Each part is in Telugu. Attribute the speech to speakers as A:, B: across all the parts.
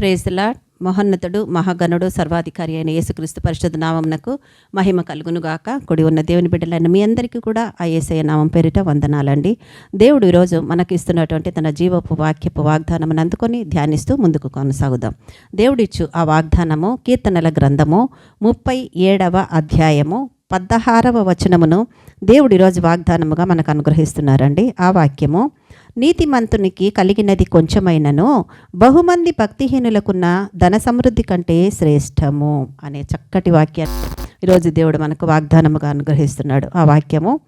A: ప్రేజల మహోన్నతుడు మహాగణుడు సర్వాధికారి అయిన యేసుక్రీస్తు పరిషత్ నామమునకు మహిమ కలుగునుగాక. కుడి ఉన్న దేవుని బిడ్డలైన మీ అందరికీ కూడా ఆ యేసయ్య నామం పేరిట వందనాలండి. దేవుడు ఈరోజు మనకి ఇస్తున్నటువంటి తన జీవపు వాక్యపు వాగ్దానమును అందుకొని ధ్యానిస్తూ ముందుకు కొనసాగుదాం. దేవుడిచ్చు ఆ వాగ్దానము కీర్తనల గ్రంథము ముప్పై ఏడవ అధ్యాయము పద్దహారవ వచనమును దేవుడు ఈరోజు వాగ్దానముగా మనకు అనుగ్రహిస్తున్నారండి. ఆ వాక్యము నీతిమంతునికి కలిగినది కొంచెమైనను బహుమంది భక్తిహీనులకున్న ధన సమృద్ధి కంటే శ్రేష్టము అనే చక్కటి వాక్యాన్ని ఈరోజు దేవుడు మనకు వాగ్దానముగా అనుగ్రహిస్తున్నాడు. ఆ వాక్యము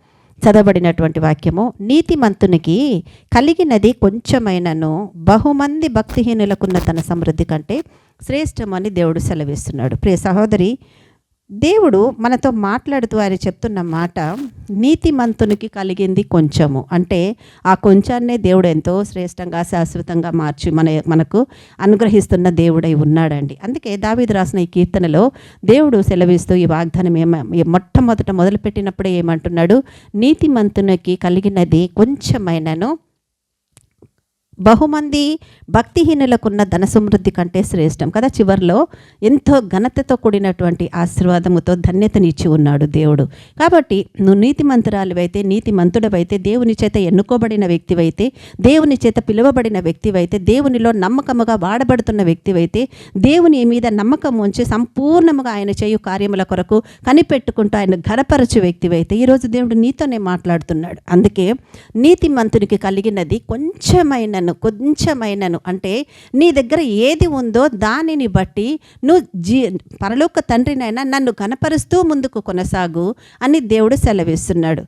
A: చదవబడినటువంటి వాక్యము నీతిమంతునికి కలిగినది కొంచెమైనను బహుమంది భక్తిహీనులకున్న ధన సమృద్ధి కంటే శ్రేష్టమని దేవుడు సెలవిస్తున్నాడు. ప్రియ సహోదరి దేవుడు మనతో మాట్లాడుతూ ఆయన చెప్తున్న మాట నీతిమంతునికి కలిగింది కొంచెము. అంటే ఆ కొంచాన్నే దేవుడు ఎంతో శ్రేష్టంగా శాశ్వతంగా మార్చి మన మనకు అనుగ్రహిస్తున్న దేవుడై ఉన్నాడండి. అందుకే దావీదు రాసిన ఈ కీర్తనలో దేవుడు సెలవిస్తూ ఈ వాగ్దానం ఏమ ఈ మొట్టమొదట మొదలుపెట్టినప్పుడే ఏమంటున్నాడు? నీతిమంతునికి కలిగినది కొంచెమైనను బహుమంది భక్తిహీనులకున్న ధన సమృద్ధి కంటే శ్రేష్టం. కదా చివరిలో? ఎంతో ఘనతతో కూడినటువంటి ఆశీర్వాదముతో ధన్యతనిచ్చి ఉన్నాడు దేవుడు. కాబట్టి నువ్వు నీతి మంతురాలువైతే నీతి మంతుడవైతే దేవుని చేత ఎన్నుకోబడిన వ్యక్తివైతే దేవుని చేత పిలువబడిన వ్యక్తివైతే దేవునిలో నమ్మకముగా వాడబడుతున్న వ్యక్తివైతే దేవుని మీద నమ్మకం ఉంచి సంపూర్ణముగా ఆయన చేయు కార్యముల కొరకు కనిపెట్టుకుంటూ ఆయన ఘనపరచు వ్యక్తివైతే ఈరోజు దేవుడు నీతోనే మాట్లాడుతున్నాడు. అందుకే నీతి మంతునికి కలిగినది కొంచెమైనను కొంచెమైనను. అంటే నీ దగ్గర ఏది ఉందో దానిని బట్టి నువ్వు జీ పరలోక తండ్రినైనా నన్ను కనపరుస్తూ ముందుకు కొనసాగు అని దేవుడు సెలవిస్తున్నాడు.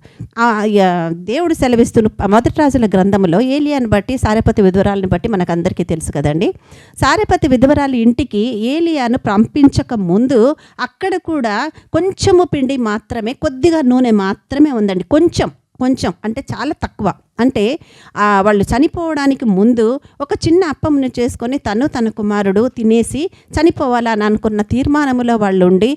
A: దేవుడు సెలవిస్తున్న మొదటి రాజుల గ్రంథంలో ఏలియాని బట్టి సారపతి విధవరాలను బట్టి మనకు అందరికీ తెలుసు కదండి. సారపతి విధవరాలు ఇంటికి ఏలియాను పంపించక ముందు అక్కడ కూడా కొంచెము పిండి మాత్రమే కొద్దిగా నూనె మాత్రమే ఉందండి. కొంచెం కొంచెం అంటే చాలా తక్కువ. అంటే వాళ్ళు చనిపోవడానికి ముందు ఒక చిన్న అప్పమును చేసుకొని తను తన కుమారుడు తినేసి చనిపోవాలని అనుకున్న తీర్మానములో వాళ్ళు ఉండి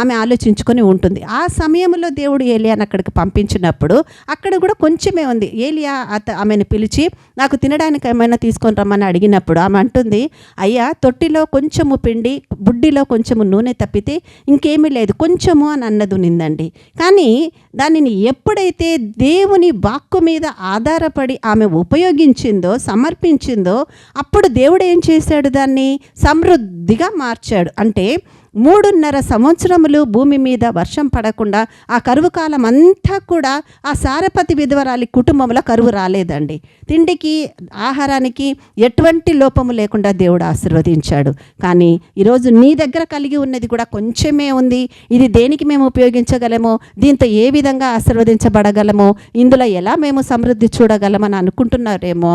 A: ఆమె ఆలోచించుకొని ఉంటుంది. ఆ సమయంలో దేవుడు ఏలియాని అక్కడికి పంపించినప్పుడు అక్కడ కూడా కొంచెమే ఉంది. ఏలియా అత ఆమెను పిలిచి నాకు తినడానికి ఏమైనా తీసుకొని రమ్మని అడిగినప్పుడు ఆమె అంటుంది అయ్యా తొట్టిలో కొంచెము పిండి బుడ్డిలో కొంచెము నూనె తప్పితే ఇంకేమీ లేదు కొంచెము అని అన్నది నిందండి కానీ దానిని ఎప్పుడైతే దేవుని వాక్కు మీద ఆధారపడి ఆమె ఉపయోగించిందో సమర్పించిందో అప్పుడు దేవుడు ఏం చేశాడు దాన్ని? సమృద్ధిగా మార్చాడు. అంటే మూడున్నర సంవత్సరములు భూమి మీద వర్షం పడకుండా ఆ కరువు కాలం అంతా కూడా ఆ సారపతి విధవరాలి కుటుంబంలో కరువు రాలేదండి. తిండికి ఆహారానికి ఎటువంటి లోపము లేకుండా దేవుడు ఆశీర్వదించాడు. కానీ ఈరోజు నీ దగ్గర కలిగి ఉన్నది కూడా కొంచెమే ఉంది. ఇది దేనికి మేము ఉపయోగించగలము దీంతో ఏ విధంగా ఆశీర్వదించబడగలము ఇందులో ఎలా మేము సమృద్ధి చూడగలమని అనుకుంటున్నారేమో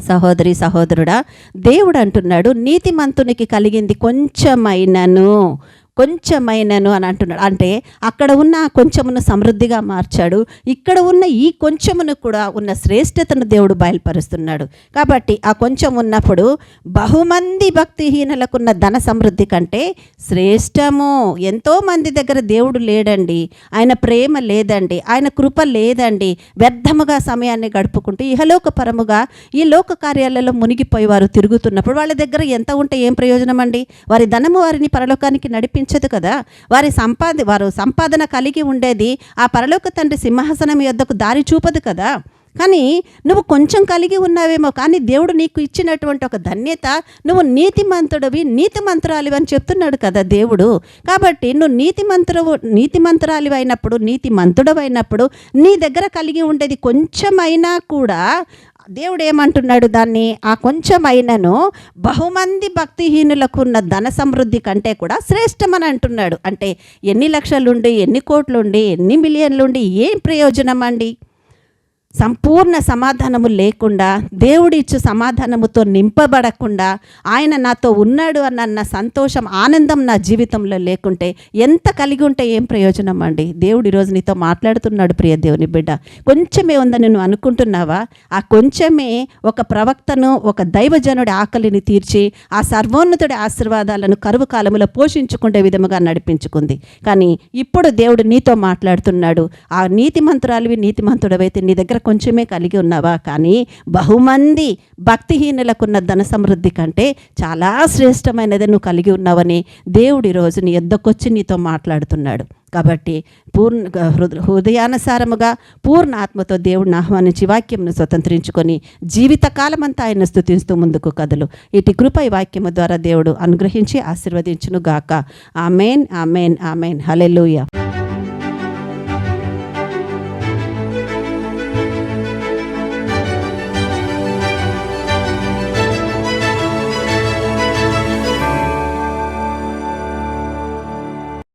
A: సహోదరి సహోదరుడా దేవుడు అంటున్నాడు నీతిమంతునికి కలిగింది కొంచెమైనను. కొంచెమైనను అని అంటున్నాడు. అంటే అక్కడ ఉన్న కొంచెమును సమృద్ధిగా మార్చాడు. ఇక్కడ ఉన్న ఈ కొంచెమును కూడా ఉన్న శ్రేష్టతను దేవుడు బయలుపరుస్తున్నాడు. కాబట్టి ఆ కొంచెం ఉన్నప్పుడు బహుమంది భక్తిహీనులకున్న ధన సమృద్ధి కంటే శ్రేష్టము. ఎంతో మంది దగ్గర దేవుడు లేడండి. ఆయన ప్రేమ లేదండి. ఆయన కృప లేదండి. వ్యర్థముగా సమయాన్ని గడుపుకుంటూ ఇహలోక పరముగా ఈ లోక కార్యాలలో మునిగిపోయి వారు తిరుగుతున్నప్పుడు వాళ్ళ దగ్గర ఎంత ఉంటే ఏం ప్రయోజనం అండి వారి ధనము వారిని పరలోకానికి లభించదు కదా. వారి సంపాది వారు సంపాదన కలిగి ఉండేది ఆ పరలోక తండ్రి సింహాసనం యొద్దకు దారి చూపదు కదా. కానీ నువ్వు కొంచెం కలిగి ఉన్నావేమో కానీ దేవుడు నీకు ఇచ్చినటువంటి ఒక ధన్యత నువ్వు నీతిమంతుడివి నీతిమంతురాలివి అని చెప్తున్నాడు కదా దేవుడు. కాబట్టి నువ్వు నీతిమంతుడు నీతిమంతురాలివి అయినప్పుడు నీతిమంతుడవు అయినప్పుడు నీ దగ్గర కలిగి ఉండేది కొంచెమైనా కూడా దేవుడు ఏమంటున్నాడు దాన్ని? ఆ కొంచెమైనను బహుమంది భక్తిహీనులకు ఉన్న ధన సమృద్ధి కంటే కూడా శ్రేష్టమని అంటున్నాడు. అంటే ఎన్ని లక్షలుండి ఎన్ని కోట్లుండి ఎన్ని మిలియన్లుండి ఏం ప్రయోజనం అండి సంపూర్ణ సమాధానము లేకుండా దేవుడిచ్చు సమాధానముతో నింపబడకుండా ఆయన నాతో ఉన్నాడు అన్న సంతోషం ఆనందం నా జీవితంలో లేకుంటే ఎంత కలిగి ఉంటే ఏం ప్రయోజనం అండి? దేవుడు ఈరోజు నీతో మాట్లాడుతున్నాడు ప్రియ దేవుని బిడ్డ. కొంచెమే ఉందని నువ్వు అనుకుంటున్నావా? ఆ కొంచెమే ఒక ప్రవక్తను ఒక దైవజనుడి ఆకలిని తీర్చి ఆ సర్వోన్నతుడి ఆశీర్వాదాలను కరువు కాలంలో పోషించుకునే విధముగా నడిపించుకుంది. కానీ ఇప్పుడు దేవుడు నీతో మాట్లాడుతున్నాడు. ఆ నీతి మంత్రాలువి నీతి మంత్రుడవైతే నీ దగ్గర దగ్గర కొంచెమే కలిగి ఉన్నావా? కానీ బహుమంది భక్తిహీనులకున్న ధన సమృద్ధి కంటే చాలా శ్రేష్టమైనది నువ్వు కలిగి ఉన్నావని దేవుడు ఈరోజు నీ ఎద్దకొచ్చి నీతో మాట్లాడుతున్నాడు. కాబట్టి పూర్ణ హృదయానుసారముగా పూర్ణ ఆత్మతో దేవుడిని ఆహ్వానించి వాక్యంను స్వతంత్రించుకొని జీవితకాలమంతా ఆయన స్థుతిస్తూ ముందుకు కదలు. ఇటు కృపై వాక్యము ద్వారా దేవుడు అనుగ్రహించి ఆశీర్వదించును గాక ఆమెన్ ఆమెన్ ఆమెన్. హలెలుయా